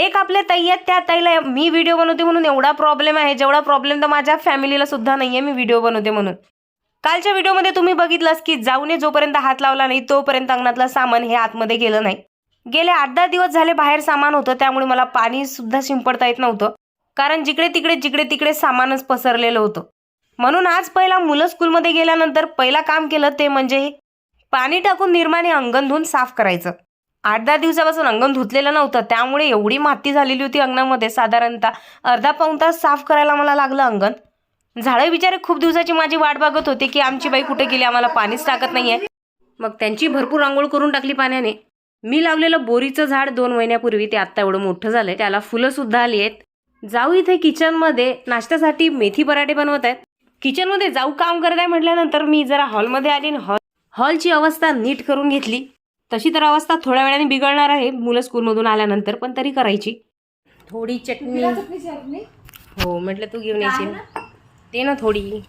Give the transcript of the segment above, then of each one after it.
एक आपल्या ताई आहेत त्या ताईला मी व्हिडिओ बनवते म्हणून एवढा प्रॉब्लेम आहे जेवढा प्रॉब्लेम तर माझ्या फॅमिलीला सुद्धा नाही आहे मी व्हिडिओ बनवते म्हणून. कालच्या व्हिडिओमध्ये तुम्ही बघितलंच की जाऊने जोपर्यंत हात लावला नाही तोपर्यंत अंगणातलं सामान हे आतमध्ये गेलं नाही. गेले आठ दहा दिवस झाले बाहेर सामान होतं त्यामुळे मला पाणी सुद्धा शिंपडता येत नव्हतं. कारण जिकडे तिकडे जिकडे तिकडे सामानच पसरलेलं होतं. म्हणून आज पहिला मुलं स्कूलमध्ये गेल्यानंतर पहिला काम केलं ते म्हणजे पाणी टाकून निर्माणे अंगण धुवून साफ करायचं. आठ दहा दिवसापासून अंगण धुतलेलं नव्हतं. त्यामुळे एवढी माती झालेली होती अंगणामध्ये साधारणतः. अर्धा पाऊण तास साफ करायला मला लागलं अंगण. झाडं बिचारे खूप दिवसाची माझी वाट बघत होते की आमची बाई कुठे गेली? आम्हाला पाणीच टाकत नाहीये. मग त्यांची भरपूर आंघोळ करून टाकली पाण्याने. मी लावलेलं बोरीचं झाड दोन महिन्यापूर्वी ते आत्ता एवढं मोठं झालंय. त्याला फुलं सुद्धा आली आहेत. जाऊ इथे किचनमध्ये नाश्त्यासाठी मेथी पराठे बनवत आहेत. किचनमध्ये जाऊ काम करत आहे म्हटल्यानंतर मी जरा हॉलमध्ये आली आणि हॉल हॉलची अवस्था नीट करून घेतली. तशी तर अवस्था थोड्या वेळाने बिघडणार आहे मुलं स्कूलमधून आल्यानंतर पण तरी करायची. थोडी चटणी. हो म्हटलं तू घेऊन येशील. दे ना थोडी.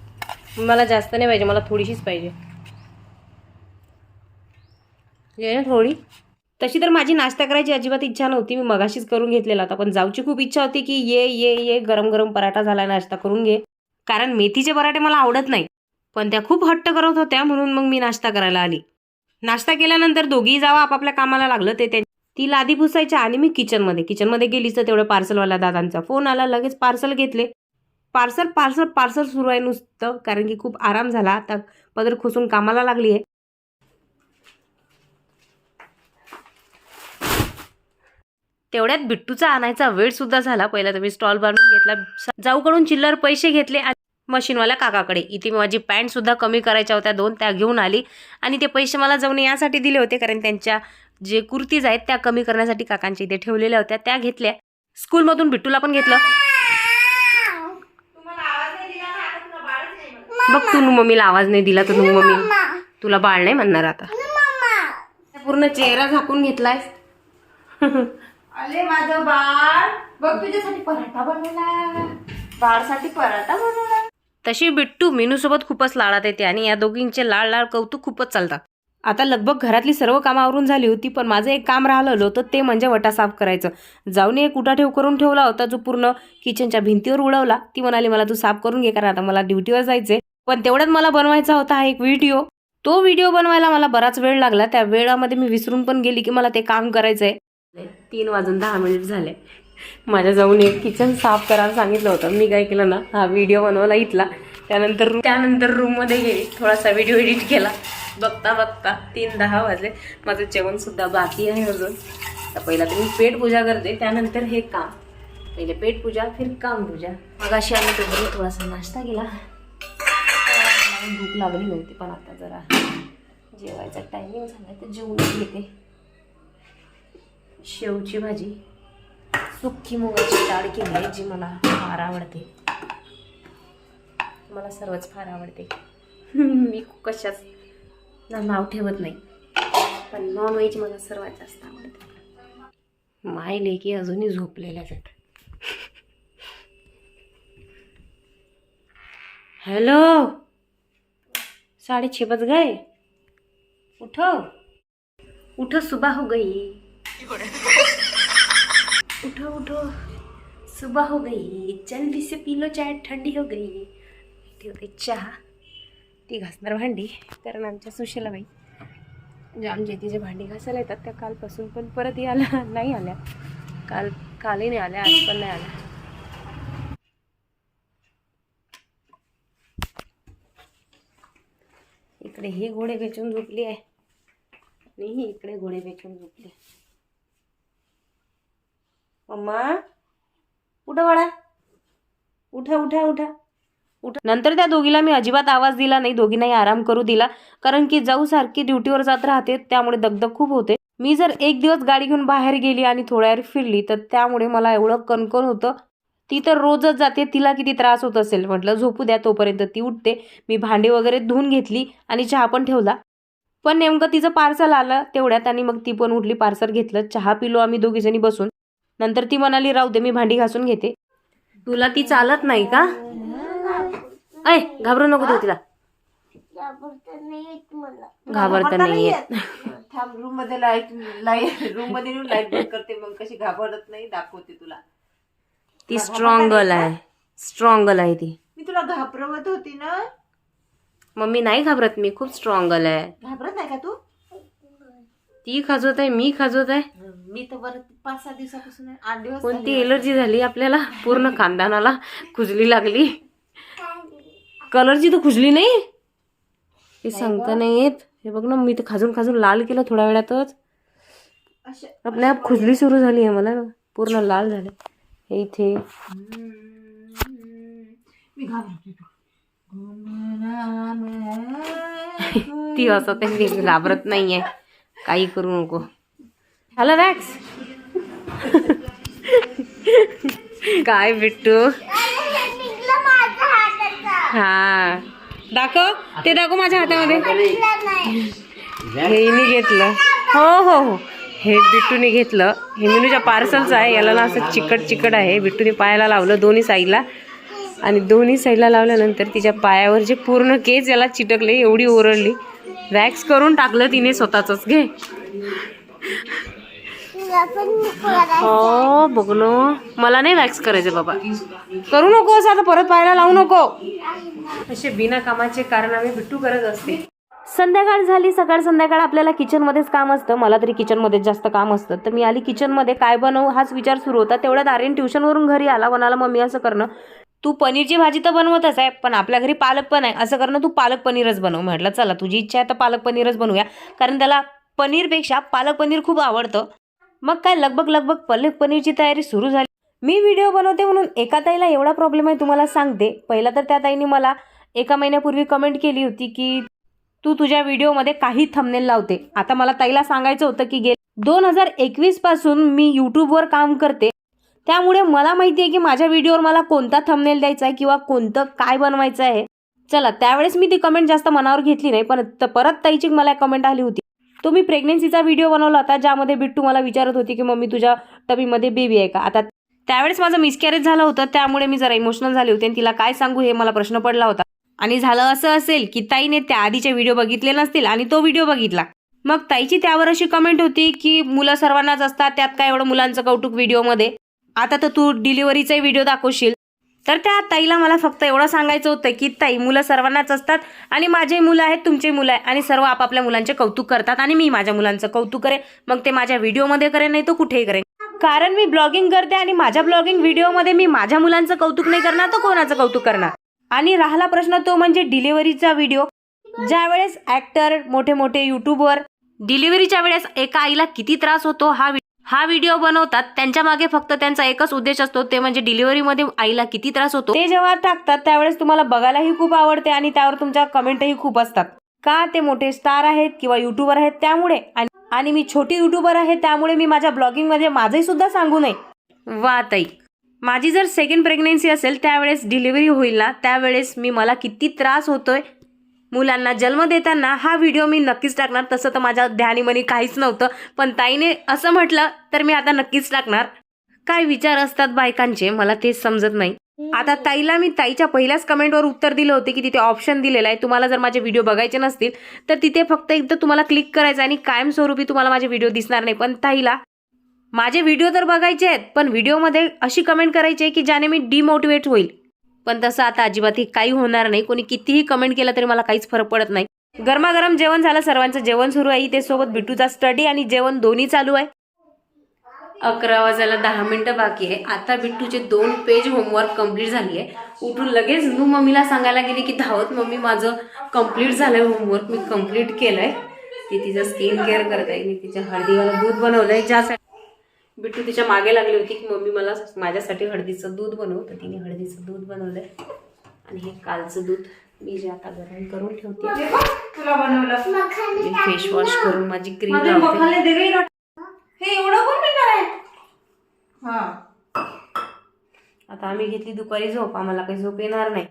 मला जास्त नाही पाहिजे मला थोडीशीच पाहिजे. घे ना थोडी. तशी तर माझी नाश्ता करायची अजिबात इच्छा नव्हती मी मगाशीच करून घेतलेला होता. पण जाऊची खूप इच्छा होती की ये ये ये गरम गरम पराठा झाला नाश्ता करून घे. कारण मेथीचे पराठे मला आवडत नाही. पण त्या खूप हट्ट करत होत्या म्हणून मग मी नाश्ता करायला आली. नाश्ता केल्यानंतर दोघीही जावा आपापल्या कामाला लागलं ते त्यांनी ती लादी पुसायच्या आणि मी किचनमध्ये किचनमध्ये गेलीच तर तेवढं पार्सलवाल्या दादांचा फोन आला लगेच पार्सल घेतले. पार्सल पार्सल पार्सल सुरू आहे नुसतं कारण की खूप आराम झाला. आता पदर खुसून कामाला लागली आहे तेवढ्यात बिट्टूचा आणायचा वेळ सुद्धा झाला. पहिला तर मी स्टॉल बांधून घेतला. जाऊकडून चिल्लर पैसे घेतले आणि मशीनवाल्या काकाकडे. इथे मी माझी पॅन्ट सुद्धा कमी करायच्या होत्या दोन त्या घेऊन आली. आणि ते पैसे मला जाऊन यासाठी दिले होते कारण त्यांच्या जे कुर्तीज आहेत त्या कमी करण्यासाठी काकांच्या इथे ठेवलेल्या होत्या त्या घेतल्या. स्कूलमधून बिट्टूला पण घेतलं. बघ तू मम्मीला आवाज नाही दिला तर तू मम्मी. तुला बाळ नाही म्हणणार आता. पूर्ण चेहरा झाकून घेतलाय अरे माझं बाळ. बघ तुझ्यासाठी पराठा बनवला. बाळसाठी पराठा बनवला. तशी बिट्टू मेनूसोबत खूपच लाडात येते आणि या दोघींचे लाड लाड कौतुक खूपच चालतात. आता लगभग घरातली सर्व कामं आवरून झाली होती पण माझं एक काम राहिलं होतं ते म्हणजे वटा साफ करायचं. जाऊन एक उठा ठेव करून ठेवला होता जो पूर्ण किचनच्या भिंतीवर उडवला. ती म्हणाली मला तू साफ करून घे कारण आता मला ड्युटीवर जायचंय. पण तेवढ्यात मला बनवायचा होता हा एक व्हिडिओ. तो व्हिडिओ बनवायला मला बराच वेळ लागला. त्या वेळामध्ये मी विसरून पण गेली की मला ते काम करायचंय. तीन वाजून दहा मिनिट झाले. माझ्या जाऊन एक किचन साफ करायला सांगितलं होतं. मी काय केलं ना हा व्हिडिओ बनवला इथला. त्यानंतर त्यानंतर रूममध्ये गेली. थोडासा व्हिडिओ एडिट केला. बघता बघता तीन दहा वाजले. माझं जेवणसुद्धा बाकी आहे अजून. तर पहिला तर मी पेटपूजा करते. त्यानंतर हे काम. पहिले पेटपूजा फिर काम पूजा. मग अशी आम्ही तुम्ही थोडासा नाश्ता केला. भूक लागली नव्हती पण आता जरा जेवायचा टायमिंग झाला तर जेवून घेते. शेवची भाजी. सुक्की मुगाची डाळ केली आहे जी मला फार आवडते. मला सर्वच फार आवडते. मी कशाच नाव ठेवत नाही. पण नॉनव्हेज मला सर्वात जास्त आवडते. माय लेकी अजूनही झोपलेल्या आहेत. हॅलो? साढ़े छः बज गए. उठो उठो सुबह हो गई उठो उठो। सुबह हो गई। जल्दी से पी लो चाय ठंडी हो गई। ठेवते हो चहा। ती घासणार भांडी कारण आमच्या सुशेलाबाई म्हणजे आमच्या तिचे भांडी घासायला येतात त्या कालपासून पण परत यायला नाही आल्या. काल कालही नाही आल्या आज पण नाही आल्या. इकडे ही घोडे वेचून झोपली आहे. आणि ही इकडे घोडे वेचून झोपली मम्मा उठा बाळा. उठा उठा उठा. उठा. नंतर त्या दोघीला मी अजिबात आवाज दिला नाही दोघींनाही आराम करू दिला. कारण की जाऊ सारखी ड्युटीवर जात राहते त्यामुळे दगदग खूप होते. मी जर एक दिवस गाडी घेऊन बाहेर गेली आणि थोड्या वेळ फिरली तर त्यामुळे मला एवढं कणकण होतं. ती तर रोजच जाते तिला किती त्रास होत असेल म्हटलं झोपू द्या तोपर्यंत. ती उठते मी भांडी वगैरे धुवून घेतली आणि चहा पण ठेवला. पण नेमकं तिचं पार्सल आलं तेवढ्यात आणि मग ती पण उठली पार्सल घेतलं चहा पिलो आम्ही दोघीजणी बसून. नंतर ती म्हणाली राहू दे मी भांडी घासून घेते. तुला ती चालत नाही का? ऐ घाबरू नको तू तिला. घाबरता नाही येत थांब रूममध्ये लाइट लाइट रूममध्ये येऊन लाइट बंद करते मग. कशी घाबरत नाही दाखवते तुला. ती स्ट्रॉंग गर्ल आहे. स्ट्रॉंग गर्ल आहे ती. मी तुला घाबरवत होती ना? मम्मी नाही घाबरत मी खूप स्ट्रॉंग गर्ल आहे. घाबरत नाही का तू? ती खाजवत आहे मी खाजवत आहे. मी तर बरं पाच सहा दिवसापासून आहे, आठ दिवस कोणती एलर्जी झाली आपल्याला? पूर्ण खानदानाला खुजली लागली. कलरची तर खुजली नाही. हे सांगता नाही येत हे बघ ना मी तर खाजून खाजून लाल केलं थोड्या वेळातच. अशा आपल्या आप खुजली सुरू झाली आहे मला. पूर्ण लाल झाले. हे इथे. मी घाबरते तू. ती असं ते घाबरत नाहीये. काही करू नको. हॅलो वॅक्स काय बिट्टू? हा. दाखव. ते दाखव माझ्या हातामध्ये. हे मी घेतलं. हो हो हो. हे बिट्टूने घेतलं. हे मिनूच्या पार्सलचं आहे. याला ना असं चिकट चिकट आहे. बिट्टूने पायाला लावलं दोन्ही साईडला. आणि दोन्ही साईडला लावल्यानंतर तिच्या पायावर जे पूर्ण केस याला चिटकले एवढी ओरडली. वॅक्स करून टाकलं तिने स्वतःच घे. हो बघनो मला नाही वॅक्स करायचं बाबा. करू नको असं आता परत पाहायला लावू नको. असे बिना कामाचे कारण आम्ही बिट्टू करत असते. संध्याकाळ झाली सकाळ संध्याकाळ आपल्याला किचनमध्येच काम असतं. मला तरी किचनमध्येच जास्त काम असतं. तर मी आली किचनमध्ये काय बनवू हाच विचार सुरू होता. तेवढ्यात आर्यन ट्युशनवरून घरी आला. म्हणाला मम्मी असं करणं. तू पनीरची भाजी तर बनवतच आहे पण आपल्या घरी पालक पण आहे. असं करणं तू पालक पनीरच बनव म्हटलं. चला तुझी इच्छा आहे तर पालक पनीरच बनवूया. कारण त्याला पनीरपेक्षा पालक पनीर खूप आवडतं. मग काय लगबग लगबग पालक पनीरची तयारी सुरू झाली. मी व्हिडिओ बनवते म्हणून एका ताईला एवढा प्रॉब्लेम आहे तुम्हाला सांगते. पहिला तर त्या ताईने मला एका महिन्यापूर्वी कमेंट केली होती की तू तुझ्या व्हिडिओमध्ये काही थंबनेल लावते. आता मला ताईला सांगायचं होतं की गे दोन हजार एकवीसपासून मी यूट्यूबवर काम करते. त्यामुळे मला माहिती आहे की माझ्या व्हिडिओवर मला कोणता थंबनेल द्यायचा आहे किंवा कोणतं काय बनवायचं आहे. चला त्यावेळेस मी ती कमेंट जास्त मनावर घेतली नाही पण परत ताईची मला कमेंट आली होती. तो मी प्रेग्नेन्सीचा व्हिडिओ बनवला होता ज्यामध्ये बिट्टू मला विचारत होती की मम्मी तुझ्या टबीमध्ये बेबी आहे का? आता त्यावेळेस माझं मिसकॅरेज झालं होतं त्यामुळे मी जरा इमोशनल झाले होते आणि तिला काय सांगू हे मला प्रश्न पडला होता. आणि झालं असं असेल की ताईने त्या आधीचे व्हिडिओ बघितले नसतील आणि तो व्हिडिओ बघितला. मग ताईची त्यावर अशी कमेंट होती की मुलं सर्वांनाच असतात त्यात काय एवढं मुलांचं कौतुक व्हिडिओमध्ये आता तर तू डिलिव्हरीचाही व्हिडिओ दाखवशील. तर त्या ताईला मला फक्त एवढं सांगायचं होतं की ताई मुलं सर्वांनाच असतात आणि माझे मुलं आहेत तुमचे मुलं आहे आणि सर्व आपापल्या मुलांचे कौतुक करतात आणि मी माझ्या मुलांचं कौतुक करेन. मग ते माझ्या व्हिडिओमध्ये करेन नाही तो कुठेही करेन. कारण मी ब्लॉगिंग करते आणि माझ्या ब्लॉगिंग व्हिडिओमध्ये मी माझ्या मुलांचं कौतुक नाही करणार तर कोणाचं कौतुक करणार? आणि राहिला प्रश्न तो म्हणजे डिलिव्हरीचा व्हिडिओ ज्यावेळेस ऍक्टर मोठे मोठे युट्यूबवर डिलिव्हरीच्या वेळेस एका आईला किती त्रास होतो हा हा व्हिडिओ बनवतात त्यांच्या मागे फक्त त्यांचा एकच उद्देश असतो ते म्हणजे डिलिव्हरीमध्ये आईला किती त्रास होतो. ते जेव्हा टाकतात त्यावेळेस तुम्हाला बघायलाही खूप आवडते आणि त्यावर तुमच्या कमेंटही खूप असतात. का ते मोठे स्टार आहेत किंवा युट्यूबर आहेत त्यामुळे? आणि- मी छोटी युट्यूबर आहे त्यामुळे मी माझ्या ब्लॉगिंगमध्ये माझंही सुद्धा सांगू नये. वा ताई. माझी जर सेकंड प्रेग्नेन्सी असेल त्यावेळेस डिलिव्हरी होईल ना त्यावेळेस मी मला किती त्रास होतोय मुलांना जन्म देताना हा व्हिडिओ मी नक्कीच टाकणार. तसं तर माझ्या ध्यानीमनी काहीच नव्हतं. पण ताईने असं म्हटलं तर मी आता नक्कीच टाकणार. काय विचार असतात बायकांचे मला तेच समजत नाही. आता ताईला मी ताईच्या पहिल्याच कमेंटवर उत्तर दिलं होते की तिथे ऑप्शन दिलेला आहे. तुम्हाला जर माझे व्हिडिओ बघायचे नसतील तर तिथे फक्त एकदा तुम्हाला क्लिक करायचं आणि कायमस्वरूपी तुम्हाला माझे व्हिडिओ दिसणार नाही. पण ताईला माझे व्हिडिओ तर बघायचे आहेत पण व्हिडिओमध्ये अशी कमेंट करायची आहे की ज्याने मी डिमोटिवेट होईल. पण तसं आता अजिबात ही काही होणार नाही. कोणी कितीही कमेंट केलं तरी मला काहीच फरक पडत नाही. गरमागरम जेवण झालं सर्वांचं जेवण सुरू आहे. ते सोबत बिट्टूचा स्टडी आणि जेवण दोन्ही चालू आहे. अकरा वाजायला दहा मिनिटं बाकी आहे. आता बिट्टूचे दोन पेज होमवर्क कंप्लीट झाली आहे उठून लगेच नू मम्मीला सांगायला गेली की धावत मम्मी माझं कंप्लीट झालंय होमवर्क मी कंप्लीट केलंय. ती तिचं स्किन केअर करत आहे. मी तिच्या हळदीवाला दूध बनवलंय. ज्यासाठी बिट्टू तिच्यामागे लागली होती की मम्मी मला माझ्यासाठी हळदीचं दूध बनव. तर तिने हळदीचं दूध बनवलंय. आणि हे कालचं दूध मी जे आता गरम करून ठेवते. तुला बनवलं. मी फेस वॉश करून माझी क्रीम हे एवढं कोण हा. आता आम्ही घेतली दुपारी झोप. आम्हाला काही झोप येणार नाही.